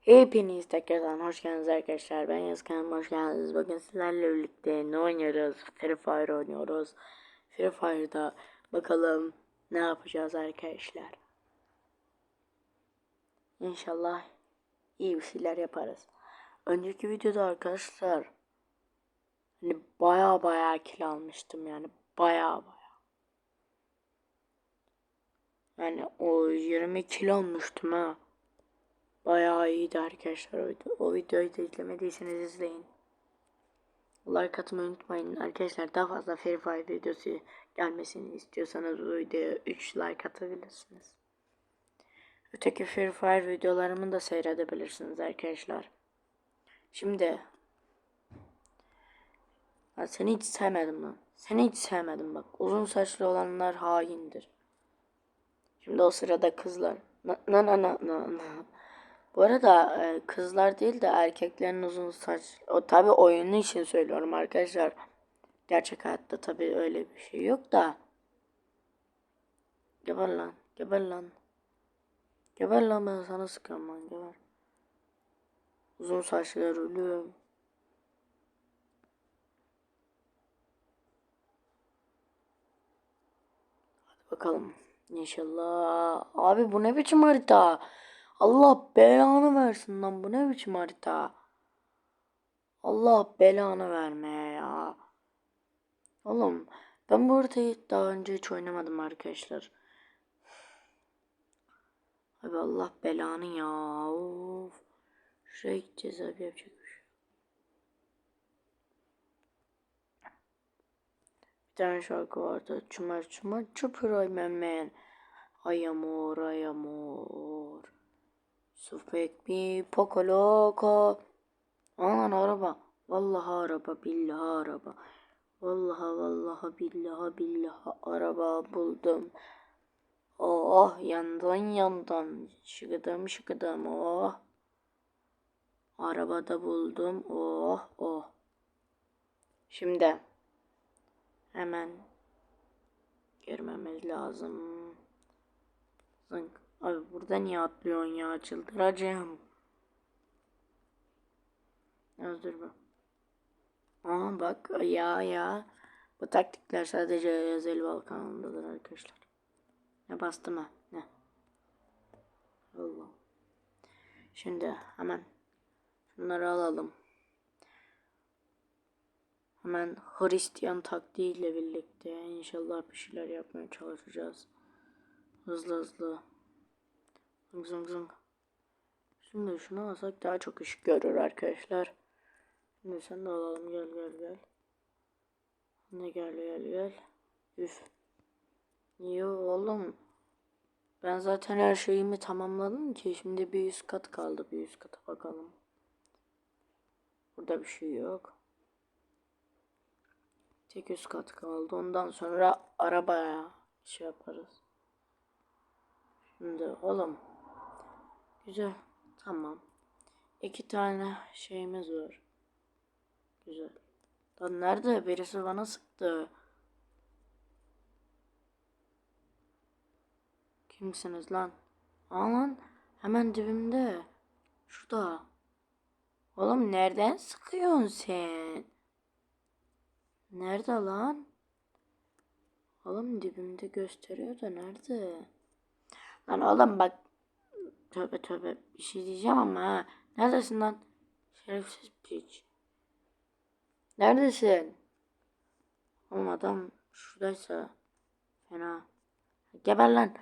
Hepiniz tekrardan hoş geldiniz arkadaşlar. Ben Yazkan, hoş geldiniz. Bugün sizlerle birlikte ne oynuyoruz? Free Fire oynuyoruz. Free Fire'da bakalım ne yapacağız arkadaşlar. İnşallah iyi bir şeyler yaparız. Önceki videoda arkadaşlar hani baya baya kilo almıştım yani baya baya. Yani o 20 kilo olmuştum ha. Bayağı iyiydi arkadaşlar o, video. o videoyu da izlemediyseniz izleyin. Like atmayı unutmayın. Arkadaşlar daha fazla Free Fire videosu gelmesini istiyorsanız bu videoya 3 like atabilirsiniz. Öteki Free Fire videolarımı da seyredebilirsiniz arkadaşlar. Şimdi ben seni hiç sevmedim lan. Seni hiç sevmedim bak. Uzun saçlı olanlar haindir. Şimdi o sırada kızlar. Na na na na na. Bu arada e, kızlar değil de erkeklerin uzun saç. O tabi oyunu için söylüyorum arkadaşlar. Gerçek hayatta tabi öyle bir şey yok da. Geber lan. Geber lan. Geber lan ben sana sıkıyorum lan geber. Uzun saçlılar ölüyorum. Hadi bakalım. İnşallah. Abi bu ne biçim harita? Allah belanı versin lan bu ne biçim harita? Allah belanı vermeye ya. Oğlum ben bu haritayı daha önce hiç oynamadım arkadaşlar. Abi Allah belanı ya. Of. Şuraya gideceğiz abi yapacak bir şey. Bir tane şarkı vardı. Çumar çumar çupur ay memen. Ay amor Sufek mi poco loco. Aman araba. Vallahi araba billahi araba. Vallahi vallahi billahi billahi araba buldum. Oh yandan yandan şıkıdım şıkıdım oh. Arabada buldum oh oh. Şimdi hemen girmemiz lazım. Zınk. Abi burada niye atlıyorsun ya çıldıracağım. Dur bak. Aa bak ya ya. Bu taktikler sadece özel Balkan'ındadır arkadaşlar. Ne bastım ha? Ne? Allah. Şimdi hemen şunları alalım. Hemen Hristiyan taktiğiyle birlikte inşallah bir şeyler yapmaya çalışacağız. Hızlı hızlı. Zıng zıng zıng. Şimdi şunu alsak daha çok ışık görür arkadaşlar. Şimdi sen de alalım gel gel gel. Ne gel gel gel. Üf. Yo oğlum. Ben zaten her şeyimi tamamladım ki şimdi bir üst kat kaldı. Bir üst kata bakalım. Burada bir şey yok. Tek üst kat kaldı. Ondan sonra arabaya şey yaparız. Şimdi oğlum. Güzel. Tamam. İki tane şeyimiz var. Güzel. Lan nerede? Birisi bana sıktı. Kimsiniz lan? Aa lan. Hemen dibimde. Şurada. Oğlum nereden sıkıyorsun sen? Nerede lan? Oğlum dibimde gösteriyor da nerede? Lan oğlum bak. Tövbe tövbe bir şey diyeceğim ama ha. Neredesin lan? Şerefsiz piç. Neredesin? Oğlum adam şuradaysa fena. Geber lan.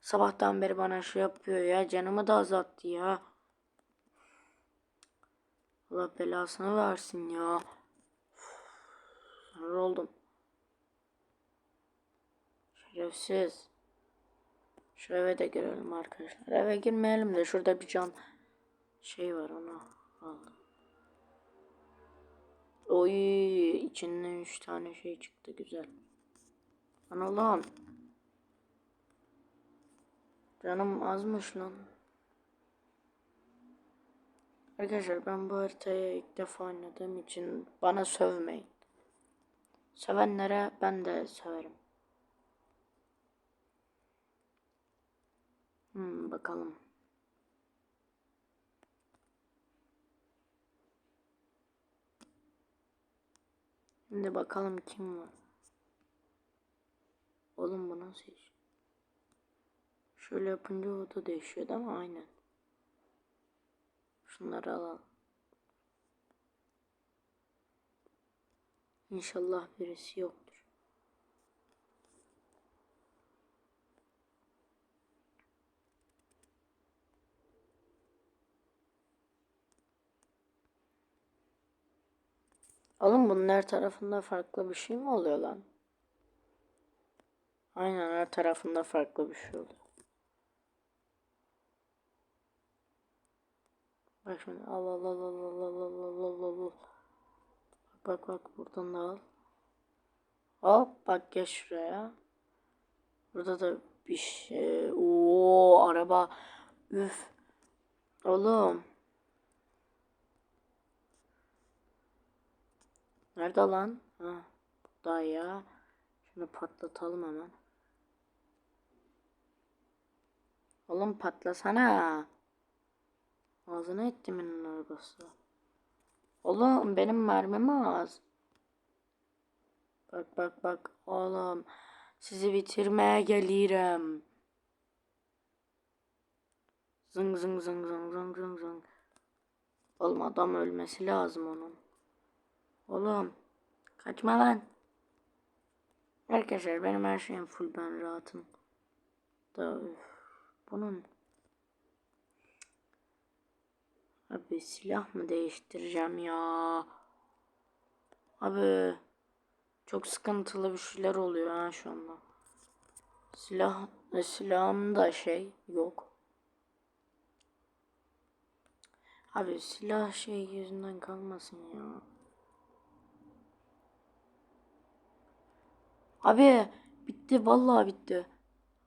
Sabahtan beri bana şey yapıyor ya. Canımı da azalttı ya. Allah belasını versin ya. Sinir oldum. Şerefsiz. Şu eve de girelim arkadaşlar. Eve girmeyelim de şurada bir cam şey var onu aldım. Oy içinden üç tane şey çıktı güzel. Lan. Canım azmış lan. Arkadaşlar ben bu haritayı ilk defa oynadığım için bana sövmeyin. Sevenlere ben de severim. Hmm, bakalım. Şimdi bakalım kim var. Oğlum bu nasıl iş? Şöyle yapınca o da değişiyor değil mi? Aynen. Şunları alalım. İnşallah birisi yoktur. Bunun her tarafında farklı bir şey mi oluyor lan? Aynen her tarafında farklı bir şey oluyor. Bak şimdi al al al al al al al al al al. Bak bak bak buradan da al. Hop bak geç şuraya. Burada da bir şey. Oo araba. Üf. Oğlum. Nerede lan? Ha, burada ya. Şunu patlatalım hemen. Oğlum patlasana. Ağzına ettimin arabası. Oğlum benim mermim az. Bak bak bak oğlum. Sizi bitirmeye gelirim. Zıng zıng zıng zıng zıng zıng zıng. Oğlum adam ölmesi lazım onun. Oğlum kaçma lan. Arkadaşlar benim her şeyim full ben rahatım. Da üf, bunun Abi silah mı değiştireceğim ya? Abi çok sıkıntılı bir şeyler oluyor ha şu anda. Silah e, silahım da şey yok. Abi silah şey yüzünden kalmasın ya. Abi bitti vallahi bitti.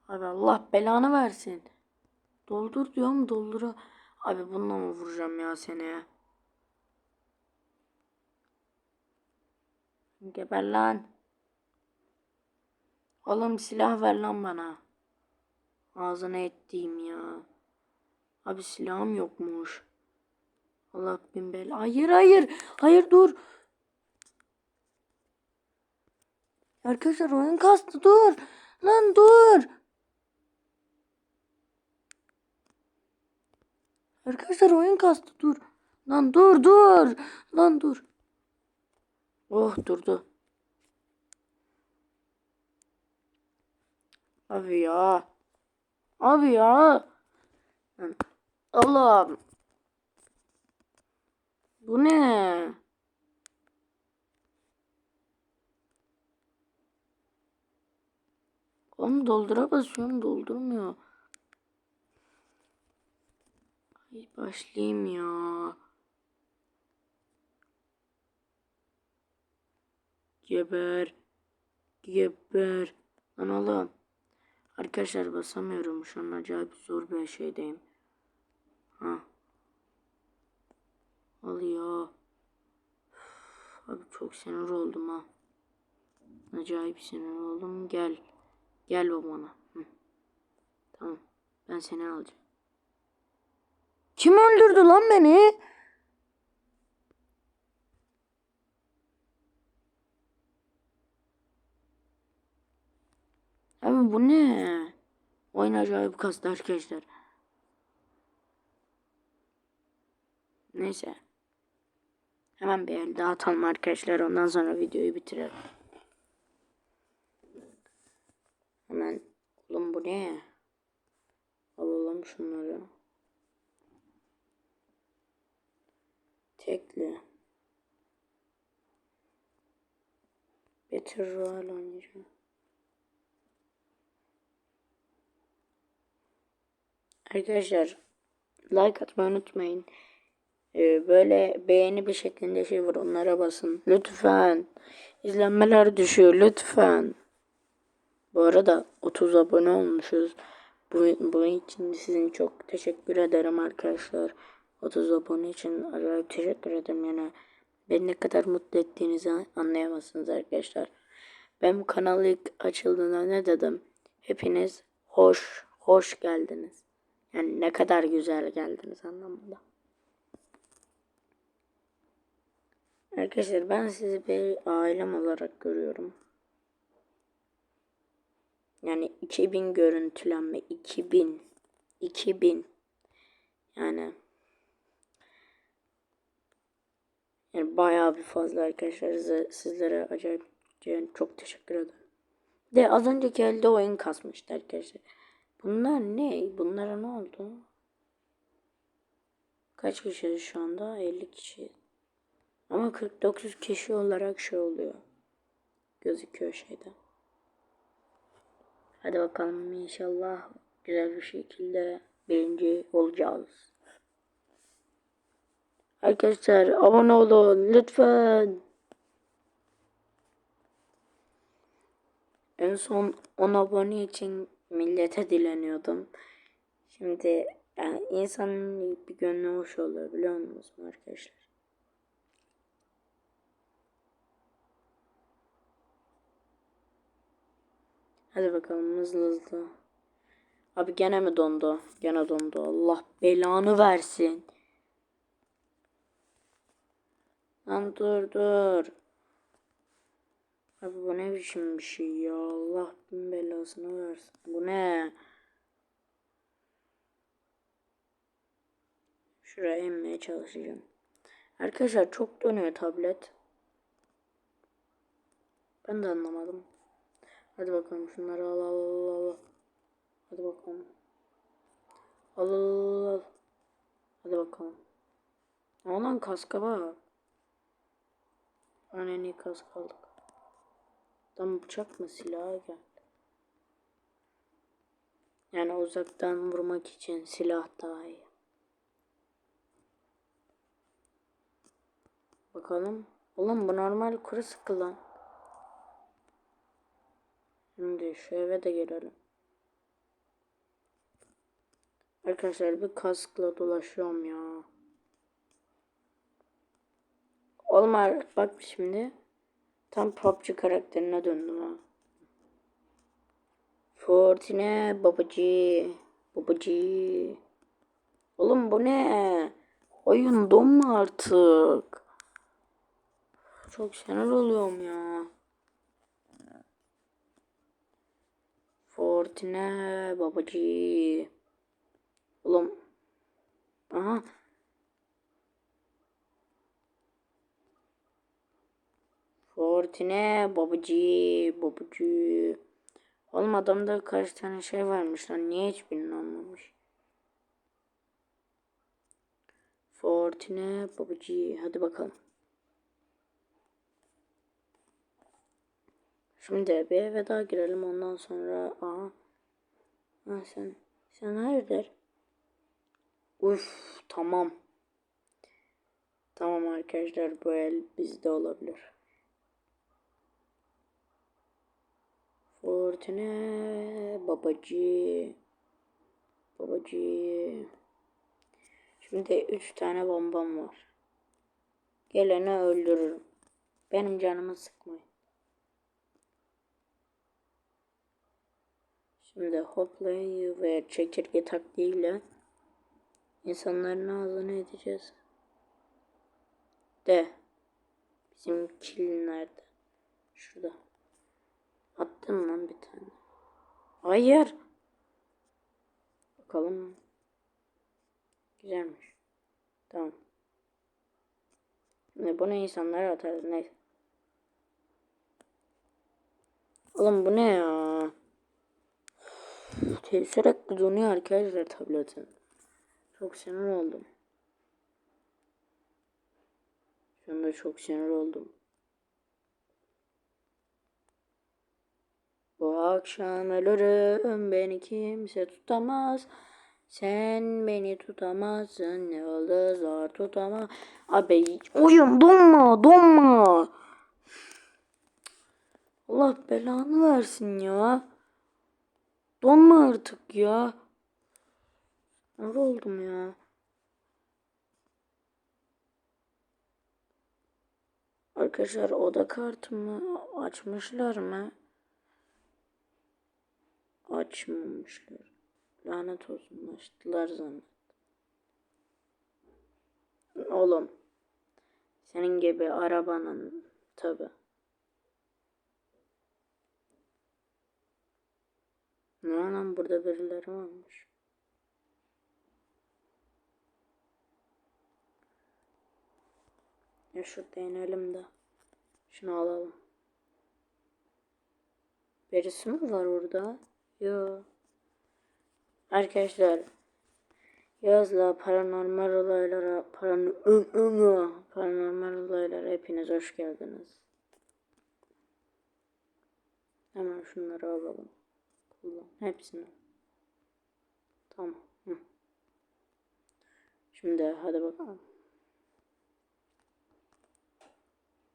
Abi Allah belanı versin. Doldur diyorum doldura. Abi bununla mı vuracağım ya seni? Geber lan. Oğlum silah ver lan bana. Ağzına ettiğim ya. Abi silahım yokmuş. Allah bin bel. Hayır hayır. Hayır dur. Arkadaşlar oyun kastı dur. Lan dur. Arkadaşlar oyun kastı dur. Lan dur dur. Lan dur. Oh durdu. Abi ya. Abi ya. Allah'ım. Bu ne? Oğlum doldura basıyorum doldurmuyor. Ay başlayayım ya. Geber. Geber. Lan oğlum. Arkadaşlar basamıyorum. Şu an acayip zor bir şeydeyim. Ha. Al ya. Üf, Abi çok sinir oldum ha. Acayip sinir oldum. Gel. Gel babana. Hı. Tamam. Ben seni alacağım. Kim öldürdü lan beni? Abi bu ne? Oyun acayip kastı arkadaşlar. Neyse. Hemen bir el daha atalım arkadaşlar. Ondan sonra videoyu bitirelim. Hemen. Oğlum bu ne? Alalım şunları. Tekli. Battle Royale oynayacağım. Arkadaşlar like atmayı unutmayın. Ee, böyle beğeni bir şeklinde şey var onlara basın. Lütfen. İzlenmeler düşüyor lütfen. Bu arada 30 abone olmuşuz. Bu, bunun için sizin çok teşekkür ederim arkadaşlar. 30 abone için acayip teşekkür ederim yani. Beni ne kadar mutlu ettiğinizi anlayamazsınız arkadaşlar. Ben bu kanal ilk açıldığında ne dedim? Hepiniz hoş, hoş geldiniz. Yani ne kadar güzel geldiniz anlamında. Arkadaşlar ben sizi bir ailem olarak görüyorum. Yani 2000 görüntülenme 2000 2000 yani yani bayağı bir fazla arkadaşlar Size- sizlere acayip yani çok teşekkür ederim. De az önceki elde oyun kasmıştı arkadaşlar. Bunlar ne? Bunlara ne oldu? Kaç kişiyiz şu anda? 50 kişi. Ama 49 kişi olarak şey oluyor. Gözüküyor şeyde. Hadi bakalım inşallah güzel bir şekilde birinci olacağız. Arkadaşlar abone olun lütfen. En son 10 abone için millete dileniyordum. Şimdi yani insanın bir gönlü hoş oluyor biliyor musunuz arkadaşlar? Hadi bakalım hızlı hızlı. Abi gene mi dondu? Gene dondu. Allah belanı versin. Lan dur dur. Abi bu ne biçim bir şey ya. Allah bin belasını versin. Bu ne? Şuraya inmeye çalışacağım. Arkadaşlar çok dönüyor tablet. Ben de anlamadım. Hadi bakalım şunları al al al al. Hadi bakalım. Al al al. Hadi bakalım. Aman kaska bak. En iyi kask aldık. Tam bıçak mı silah gel. Yani uzaktan vurmak için silah daha iyi. Bakalım. Oğlum bu normal kuru sıkı lan. Şimdi şu eve de gelelim. Arkadaşlar bir kaskla dolaşıyorum ya. Oğlum bak şimdi. Tam PUBG karakterine döndüm ha. Fortune babacı. Babacı. Oğlum bu ne? Oyun donma artık. Çok sinir oluyorum ya. Fortune babacı. Oğlum. Aha. Fortune babacı babacı. Oğlum adamda kaç tane şey varmış lan. Niye hiçbirini anlamış? Fortune babacı. Hadi bakalım. Şimdi bir eve daha girelim ondan sonra. Aa. Ha, sen sen hayırdır? Uf tamam. Tamam arkadaşlar bu el bizde olabilir. Fortune babacı. Babacı. Şimdi üç tane bombam var. Geleni öldürürüm. Benim canımı sıkmayın. Şimdi hoplayı ve çekirge taktiğiyle insanların ağzını edeceğiz. De. Bizim kill nerede? Şurada. Attım lan bir tane. Hayır. Bakalım. Güzelmiş. Tamam. Ne bunu insanlara atarız. Neyse. Oğlum bu ne ya? Sürekli donuyor arkadaşlar tabletin. Çok sinir oldum. Şu anda çok sinir oldum. Bu akşam ölürüm beni kimse tutamaz. Sen beni tutamazsın ne yıldızlar tutamaz. Abi oyun donma donma. Allah belanı versin ya. Donma artık ya. Ne oldum ya. Arkadaşlar oda kartımı açmışlar mı? Açmamışlar. Lanet olsun açtılar zannet. Oğlum. Senin gibi arabanın tabi. Ne lan burada birileri varmış. Ya şurada inelim de. Şunu alalım. Birisi mi var orada? Yok. Arkadaşlar Yazla paranormal olaylara paranormal, paranormal olaylara hepiniz hoş geldiniz. Hemen şunları alalım. Kullan. Hepsini. Tamam. Hı. Şimdi hadi bakalım.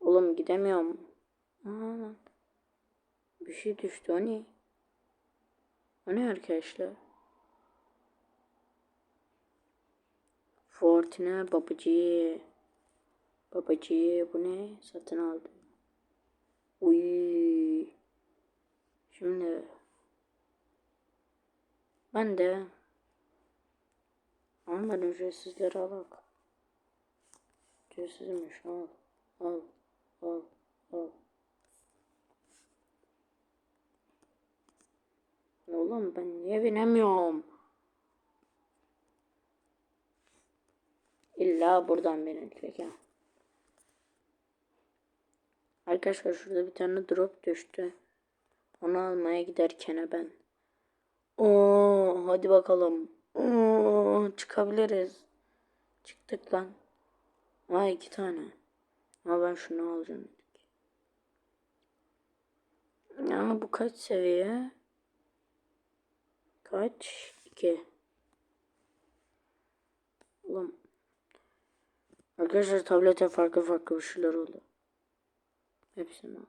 Oğlum gidemiyorum. Aa, bir şey düştü o ne? O ne arkadaşlar? Fortune babacı. Babacı bu ne? Satın aldı. Uy. Şimdi ben de ama ben ücretsizleri alak. Ücretsizmiş al. Al. Al. Al. Oğlum ben niye binemiyorum? İlla buradan binilecek ya. Arkadaşlar şurada bir tane drop düştü. Onu almaya giderken ben. Oo, hadi bakalım. Oo, çıkabiliriz. Çıktık lan. Aa iki tane. Ama ben şunu alacağım. Ama bu kaç seviye? Kaç? İki. Ulan. Arkadaşlar tablete farklı farklı bir şeyler oldu. Hepsini al.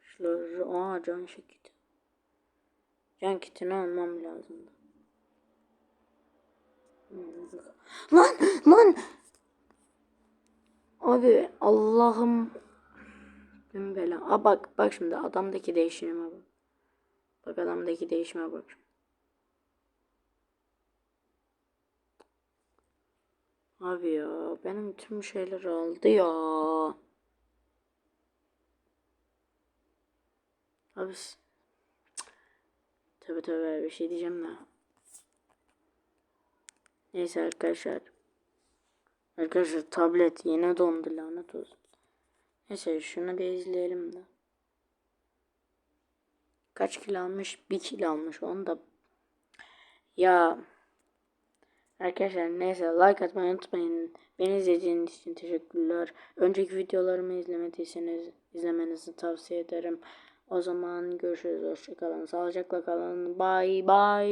Şunları, aa can şekiti. Can kitini almam lazımdı. Lan lan. Abi Allah'ım. Bin bela. Aa bak bak şimdi adamdaki değişime bak. Bak adamdaki değişime bak. Abi ya benim tüm şeyleri aldı ya. Abi tabi tabi bir şey diyeceğim de. Neyse arkadaşlar. Arkadaşlar tablet yine dondu lanet olsun. Neyse şunu bir izleyelim de. Kaç kilo almış? Bir kilo almış. Onu da ya Arkadaşlar neyse like atmayı unutmayın. Beni izlediğiniz için teşekkürler. Önceki videolarımı izlemediyseniz izlemenizi tavsiye ederim. O zaman görüşürüz. Hoşçakalın. Sağlıcakla kalın. Bye bye.